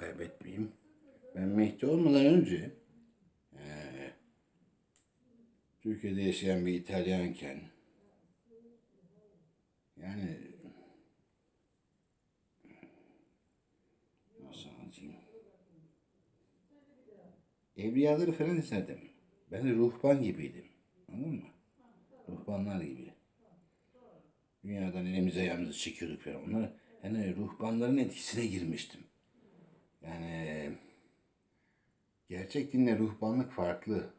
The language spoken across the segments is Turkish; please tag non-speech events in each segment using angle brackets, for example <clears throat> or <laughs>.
kaybetmeyeyim. Ben Mehdi olmadan önce eee, Türkiye'de yaşayan bir İtalyanken yani nasıl anlatayım? Evliyaları falan izledim. Ben de ruhban gibiydim. Anladın mı? Ruhbanlar gibi. Dünyadan elimize ayağımızı çekiyorduk falan. Onlar yani ruhbanların etkisine girmiştim. Yani gerçek dinle ruhbanlık farklı.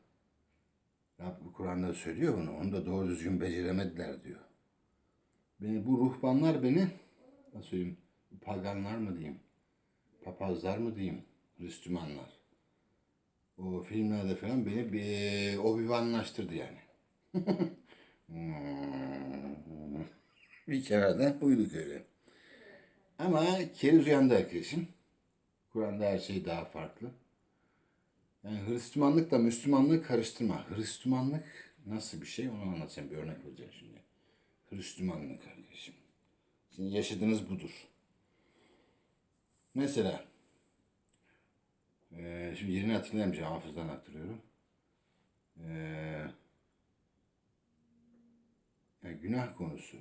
Rabbim Kur'an'da söylüyor bunu. Onu da doğru düzgün beceremediler diyor. Beni, bu ruhbanlar beni nasıl söyleyeyim paganlar mı diyeyim papazlar mı diyeyim Hristiyanlar. O filmlerde falan beni bir obivanlaştırdı yani. <laughs> Bir kenardan uyduk öyle. Ama keriz uyandı arkadaşım. Kur'an'da her şey daha farklı. Yani Hristiyanlıkla Müslümanlığı karıştırma. Hristiyanlık nasıl bir şey onu anlatacağım. Bir örnek vereceğim şimdi. Hristiyanlık kardeşim. Şimdi yaşadığınız budur. Mesela eee şimdi yerini hatırlayamayacağım. Hafızdan hatırlıyorum. Eee yani günah konusu.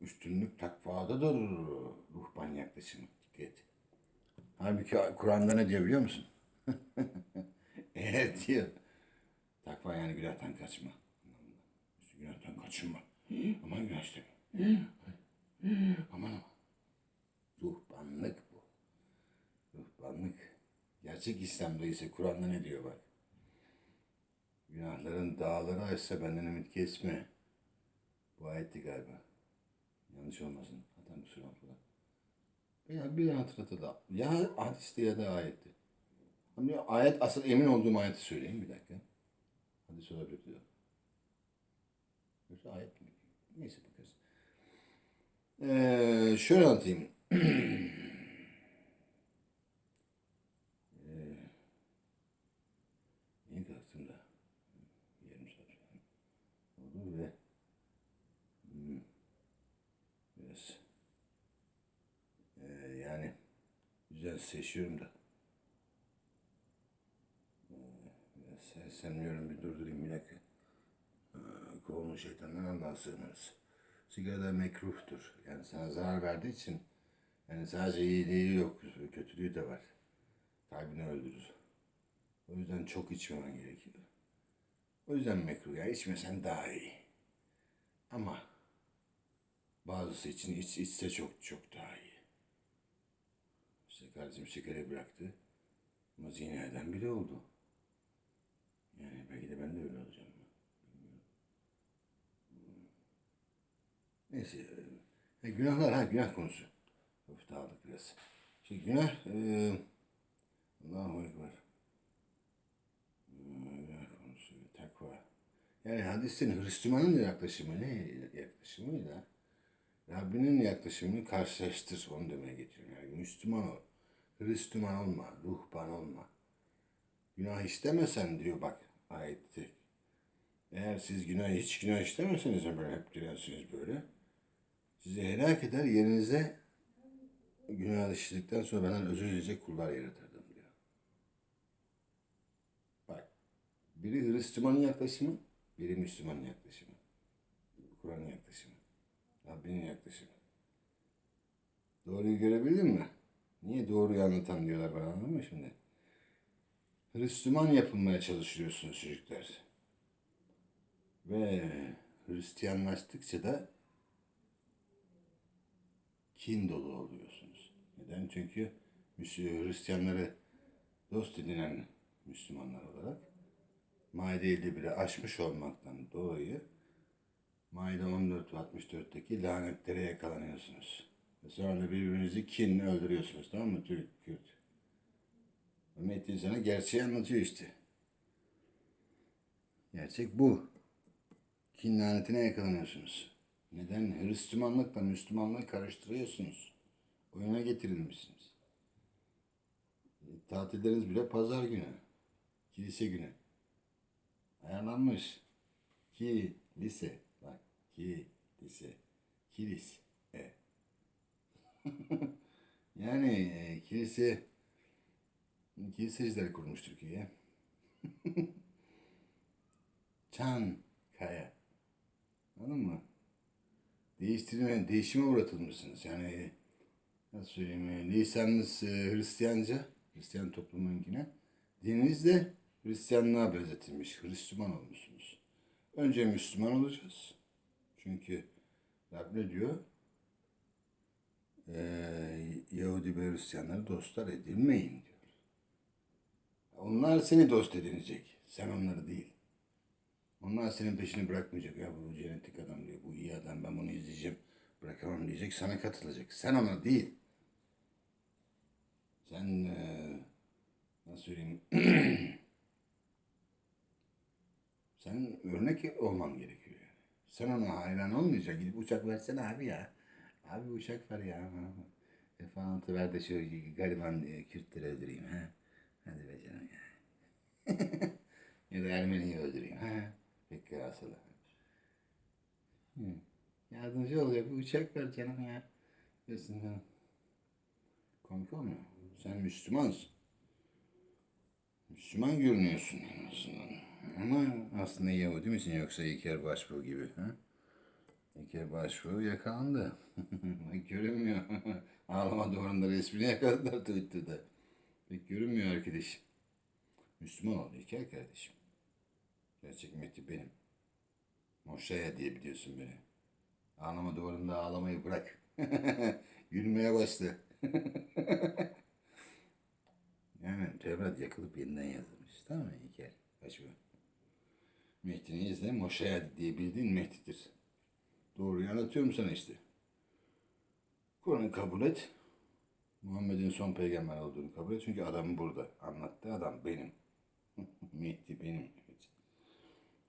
Üstünlük takvadadır ruhban yaklaşımı. Dikkat. Halbuki Kur'an'da ne diyor biliyor musun? <laughs> evet diyor. Takva yani günahtan kaçma. Günahtan kaçınma. Aman günah işte. Aman aman. Ruhbanlık bu. Ruhbanlık. Gerçek İslam'da ise Kur'an'da ne diyor bak. Günahların dağları aşsa benden ümit kesme. Bu ayetti galiba. Yanlış olmasın. Hatam kusura bakma. Ya bir hatırlatalım. Ya hadiste ya da ayette. Ama ayet asıl emin olduğum ayeti söyleyeyim bir dakika. Hadis olabilir diyor. Yoksa ayet mi? Neyse bakarız. Ee, şöyle anlatayım. <clears throat> ee, yeni kalktım da yarım saat falan oldu ve hmm, biraz ee, yani güzel seçiyorum da Ee, biraz sersemliyorum bir durdurayım bir dakika. Ee, Kovulmuş şeytandan Allah'a sığınırız. Sigara da mekruhtur. Yani sana zarar verdiği için yani sadece iyiliği yok, kötülüğü de var. Kalbini öldürür. O yüzden çok içmemen gerekiyor. O yüzden mekruh. Ya içmesen daha iyi. Ama bazısı için iç, içse çok çok daha iyi. İşte kardeşim sigara bıraktı. Ama zina eden bile oldu. Yani belki de ben de öyle olacağım. Bilmiyorum. Neyse. E, günahlar ha günah konusu. Of dağıldık biraz. Şimdi günah e, Allahu Ekber. E, günah konusu, takva. Yani hadisin Hristiyanın yaklaşımı ne yaklaşımıyla Rabbinin yaklaşımını karşılaştır onu demeye getiriyorum. Yani Müslüman ol. Hristiyan olma, ruhban olma. Günah istemesen diyor bak ayette. Eğer siz günah hiç günah istemeseniz böyle hep dirensiniz böyle. Sizi helak eder yerinize günah işledikten sonra benden özür dileyecek kullar yaratırdım diyor. Bak biri Hristiyanın yaklaşımı, biri Müslümanın yaklaşımı. Kur'an'ın yaklaşımı. Rabbinin yaklaşımı. Doğruyu görebildin mi? Niye doğruyu anlatan diyorlar bana anladın mı şimdi? Hristiyan yapılmaya çalışıyorsunuz çocuklar. Ve Hristiyanlaştıkça da kin dolu oluyorsunuz. Neden? Çünkü Hristiyanları dost edinen Müslümanlar olarak Maide 51'i aşmış olmaktan dolayı Maide 14 ve 64'teki lanetlere yakalanıyorsunuz. Sonra birbirinizi kin öldürüyorsunuz tamam mı Türk, Kürt? Metin sana gerçeği anlatıyor işte. Gerçek bu. Kin lanetine yakalanıyorsunuz. Neden? Hristiyanlıkla Müslümanlığı karıştırıyorsunuz. Oyuna getirilmişsiniz. E, Tatilleriniz bile pazar günü. Kilise günü. Ayarlanmış. Ki lise. Bak. Ki lise. Kilis. <laughs> Yani e, kilise kiliseciler kurmuş Türkiye'ye. <laughs> Çan Kaya. Anladın mı? Değiştirme, değişime uğratılmışsınız. Yani nasıl söyleyeyim, e, lisanınız e, Hristiyanca, Hristiyan toplumunkine, dininiz de Hristiyanlığa benzetilmiş, Hristiyan olmuşsunuz. Önce Müslüman olacağız. Çünkü Rab ne diyor? Ee, Yahudi ve Hristiyanları dostlar edinmeyin diyor. Onlar seni dost edinecek. Sen onları değil. Onlar senin peşini bırakmayacak. Ya bu genetik adam diyor. Bu iyi adam. Ben bunu izleyeceğim. Bırakamam diyecek. Sana katılacak. Sen ona değil. Sen eee, nasıl söyleyeyim? <clears throat> Sen örnek olman gerekiyor. Sen ona hayran olmayacak. Gidip uçak versene abi ya. Abi uçak ver ya. F-16 ver de şu gariban e, Kürtleri öldüreyim. Ha? Hadi be canım ya. <laughs> ya da Ermeniyi öldüreyim. Ha? Peki asılı. Hı. Yardımcı oluyor. Bir uçak ver canım ya. Diyorsun ha. Komik olmuyor. Sen Müslümansın. Müslüman görünüyorsun azından. Ama aslında Yahudi misin yoksa İlker Başbuğ gibi? Ha? İlker Başbuğ yakalandı. <laughs> Görünmüyor. <laughs> Ağlama duvarında resmini yakaladılar Twitter'da. Pek görünmüyor arkadaşım. Müslüman ol İlker kardeşim. Gerçek Mehdi benim. Moşaya diye biliyorsun beni. Ağlama duvarında ağlamayı bırak. <laughs> Gülmeye başla. yani Tevrat yakılıp yeniden yazılmış. Tamam mı İlker? Başbuğ. Mehdi'ni izle. Moşaya diye bildiğin Mehdi'dir. Doğruyu anlatıyorum sana işte. Kur'an'ı kabul et. Muhammed'in son peygamber olduğunu kabul et. Çünkü adam burada. Anlattı adam benim. <laughs> Mehdi benim. Evet.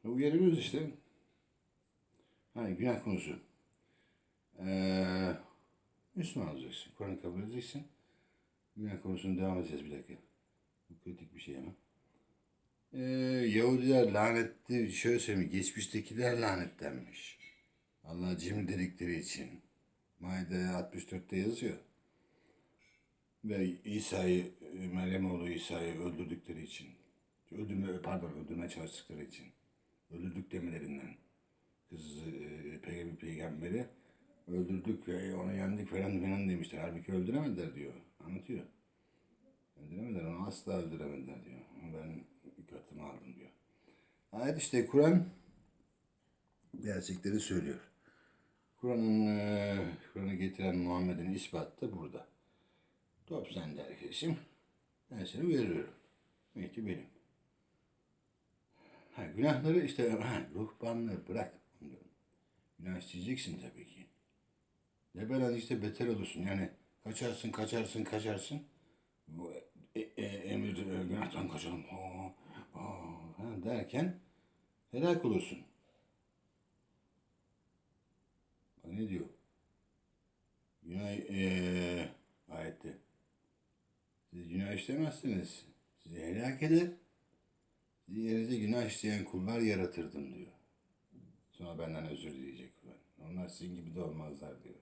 Uyarıyoruz işte. Ha, günah konusu. Ee, Müslüman olacaksın. Kur'an'ı kabul edeceksin. Günah konusunu devam edeceğiz bir dakika. Bu kritik bir şey ama. Ee, Yahudiler lanetli, şöyle söyleyeyim, geçmiştekiler lanetlenmiş. Allah cimri dedikleri için. Maide 64'te yazıyor. Ve İsa'yı, Meryem oğlu İsa'yı öldürdükleri için. Öldürme, pardon, öldürmeye çalıştıkları için. Öldürdük demelerinden. Kız e, peygamber peygamberi öldürdük ve onu yendik falan filan demişler. Halbuki öldüremediler diyor. Anlatıyor. Öldüremediler, onu asla öldüremediler diyor. Ben dikkatimi aldım diyor. Ayet işte Kur'an gerçekleri söylüyor. Kur'an'ın e, Kur'an'ı getiren Muhammed'in ispatı da burada. Top sende arkadaşım. Ben seni uyarıyorum. Mehdi benim. Ha, günahları işte ha, ruhbanlığı bırak. Günah işleyeceksin tabii ki. Lebelen işte beter olursun. Yani kaçarsın, kaçarsın, kaçarsın. Bu e, e, emir e, günahtan kaçalım. Oo, ha, derken helak olursun. Bak ne diyor? Günah e, ayette. Siz günah işlemezsiniz. Sizi helak eder. Sizi yerinize günah işleyen kullar yaratırdım diyor. Sonra benden özür dileyecek. Onlar sizin gibi de olmazlar diyor.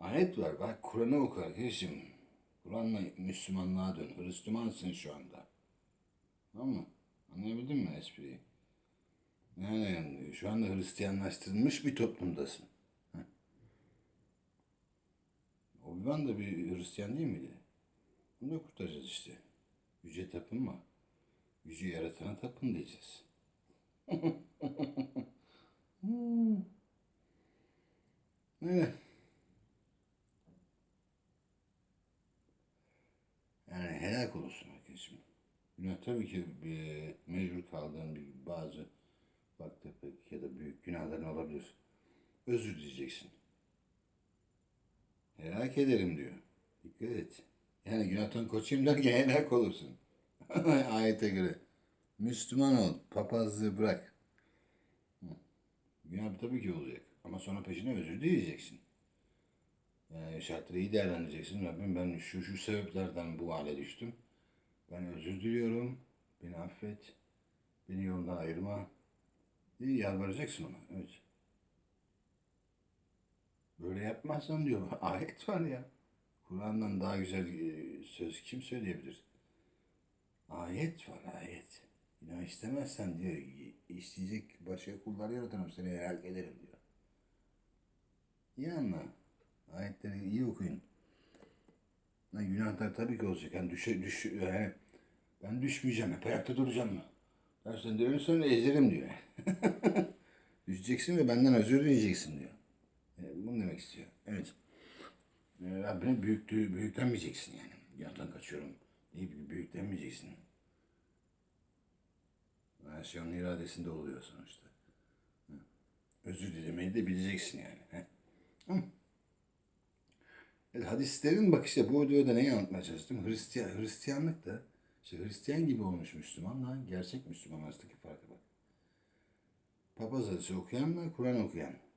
Ayet var. Bak Kur'an'ı oku arkadaşım. Kur'an'la Müslümanlığa dön. Hristiyansın şu anda. Tamam mı? Anlayabildin mi espriyi? Yani şu anda Hristiyanlaştırılmış bir toplumdasın. Obi-Wan da bir Hristiyan değil miydi? Bunu da kurtaracağız işte. Yüce tapınma. Yüce yaratana tapın diyeceğiz. <laughs> Hmm. Evet. Yani helak olursun arkadaşım. Günah tabii ki e, mecbur kaldığın bir bazı vakti ya da büyük günahların olabilir. Özür dileyeceksin. Helak ederim diyor. Dikkat et. Yani günahtan kaçayım derken <laughs> helak olursun. <laughs> Ayete göre. Müslüman ol. Papazlığı bırak. Günah tabii ki olacak. Ama sonra peşine özür dileyeceksin. Yani şartları iyi değerlendireceksin. Rabbim ben şu şu sebeplerden bu hale düştüm. Ben özür diliyorum. Beni affet. Beni yoldan ayırma. diye yalvaracaksın ona. Evet. Böyle yapmazsan diyor. <laughs> Ayet var ya. Kur'an'dan daha güzel e, söz kim söyleyebilir? Ayet var ayet. Günah istemezsen diyor isteyecek başka kullar yaratırım seni helak ederim diyor. İyi anla. Ayetleri iyi okuyun. Ha, günahlar tabii ki olacak. Yani düşe, düş, yani ben düşmeyeceğim. Hep ayakta duracağım mı? Dersen diyor sonra ezerim diyor. Düşeceksin ve benden özür dileyeceksin diyor. Bunu demek istiyor. Evet. E, Rabbine büyüklüğü, büyüklenmeyeceksin yani. Günahtan kaçıyorum deyip büyüklenmeyeceksin. Her şey onun iradesinde oluyor sonuçta. Hı. Özür dilemeyi de bileceksin yani. He. Hı. Evet, hadislerin bak işte bu videoda neyi anlatmaya çalıştım? Hristiyan, Hristiyanlık da işte Hristiyan gibi olmuş Müslümanla gerçek Müslüman arasındaki farka bak. Papaz hadisi okuyanla Kur'an okuyan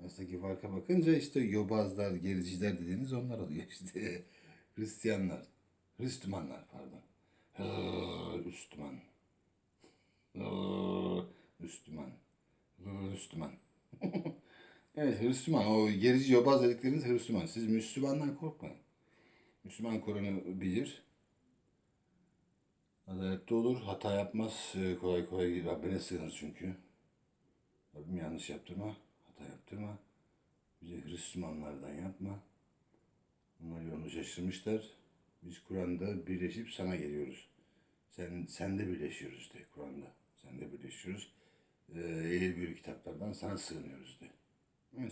arasındaki farka bakınca işte yobazlar, gericiler dediğiniz onlar oluyor <laughs> işte. Hristiyanlar, Hristimanlar pardon. Müslüman. Hı, Müslüman. evet Hristiyan. O gerici yobaz dedikleriniz Hristiyan. Siz Müslümandan korkmayın. Müslüman Kur'an'ı bilir. Adaletli olur. Hata yapmaz. Ee, Kolay kolay Rabbine sığınır çünkü. Rabbim yanlış yaptırma. Hata yaptırma. Bize Hristiyanlardan yapma. Onlar yolunu şaşırmışlar. Biz Kur'an'da birleşip sana geliyoruz. Sen sen de birleşiyoruz de Kur'an'da. Sen de birleşiyoruz. Ee, eğer büyük kitaplardan sana sığınıyoruz de. Ve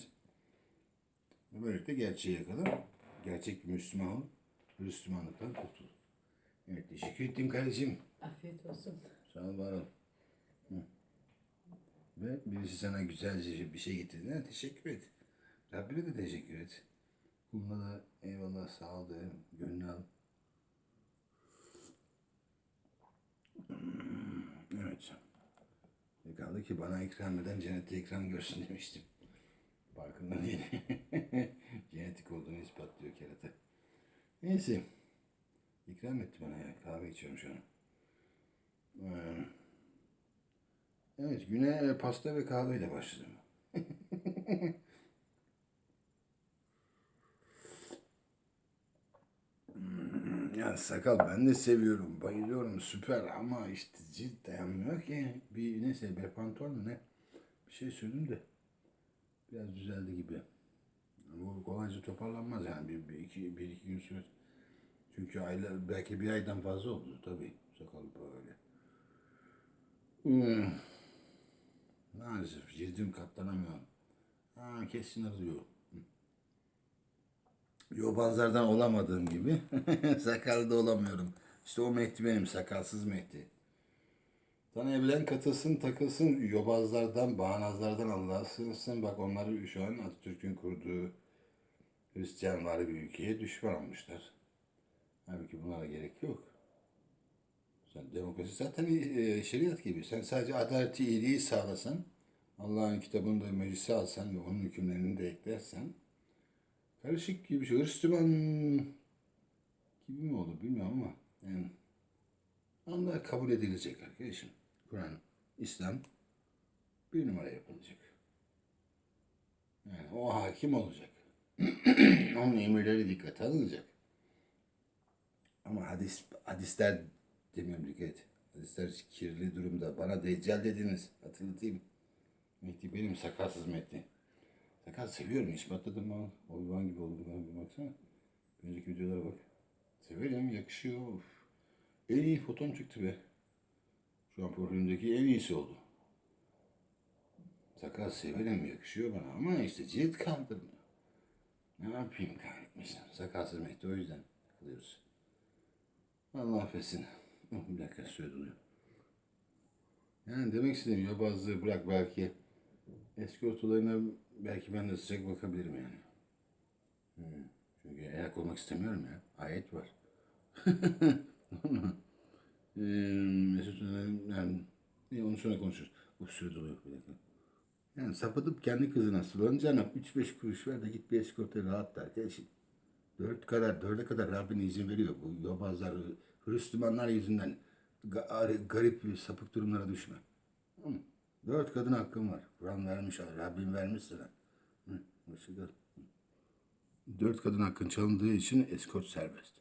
Böylelikle gerçeği yakala. Gerçek bir Müslüman ol. Hristiyanlıktan kurtul. Evet teşekkür ettim kardeşim. Afiyet olsun. Sağ ol var ol. Hı. Ve birisi sana güzelce bir şey getirdiğine teşekkür et. Rabbine de teşekkür et. Kuluna da eyvallah sağ ol de, gönlünü al. Hmm, Evet. Ne kaldı ki bana ikram eden cennette ikram görsün demiştim. Farkında değil. <laughs> Genetik olduğunu ispatlıyor kerata. Neyse. İkram etti bana ya. Kahve içiyorum şu an. Ee, Evet, güne pasta ve kahveyle başladım. <laughs> Ya sakal ben de seviyorum, bayılıyorum, süper ama işte cilt dayanmıyor ki. Bir neyse Bepantol mu ne? Bir şey sürdüm de biraz düzeldi gibi. Bu kolayca toparlanmaz yani bir, bir, iki, bir iki gün sürer. Çünkü aylar, belki bir aydan fazla oldu tabii. Sakal böyle. Hmm. Maalesef cildim katlanamıyor. Ha, kesin arıyor. Yobazlardan olamadığım gibi <laughs> sakallı da olamıyorum. İşte o Mehdi benim, sakalsız Mehdi. Tanıyabilen katılsın, takılsın. Yobazlardan, bağnazlardan Allah'a sığınsın. Bak onları şu an Atatürk'ün kurduğu Hristiyanları bir ülkeye düşman olmuşlar. Halbuki bunlara gerek yok. Sen demokrasi zaten e, şeriat gibi. Sen sadece adaleti, iyiliği sağlasan, Allah'ın kitabını da meclise alsan ve onun hükümlerini de eklersen, karışık gibi bir şey. Hristiyan gibi mi olur bilmiyorum ama yani Allah kabul edilecek arkadaşım. Kur'an, İslam bir numara yapılacak. Yani o hakim olacak. <clears throat> Onun emirleri dikkate alınacak. Ama hadis hadisler demiyorum dikkat et. Hadisler kirli durumda. Bana deccal dediniz. Hatırlatayım. Mehdi benim sakalsız Mehdi. Sakal seviyorum. ispatladım ama. Obi-Wan gibi oldu. Bana bir baksana. Önceki videolara bak. Severim. Yakışıyor. Of. En iyi fotom çıktı be. Şu an profilimdeki en iyisi oldu. Sakal severim. Yakışıyor bana. Ama işte cilt kaldırmıyor. Ne yapayım kahretmesin. Sakalsız Mehdi o yüzden takılıyoruz. Allah affetsin. Oh, bir dakika doluyor. Yani demek istediğim yobazlığı bırak belki eski olayına belki ben de sıcak bakabilirim yani. Hmm. Çünkü ayak olmak istemiyorum ya. Ayet var. <laughs> Mesut yani iyi, onu sonra konuşuruz. Bu süre doluyor bir dakika. Yani sapıtıp kendi kızına sulanacağına 3-5 kuruş ver de git bir eskorta rahat da. Dört kadar, dörde kadar Rabbin izin veriyor. Bu yobazlar, Hristiyanlar yüzünden ga- garip bir sapık durumlara düşme. Hı. Dört kadın hakkın var. Kur'an vermiş, Rabbim vermiş sana. Hı. Hoşça kal. Dört kadın hakkın çalındığı için eskort serbest.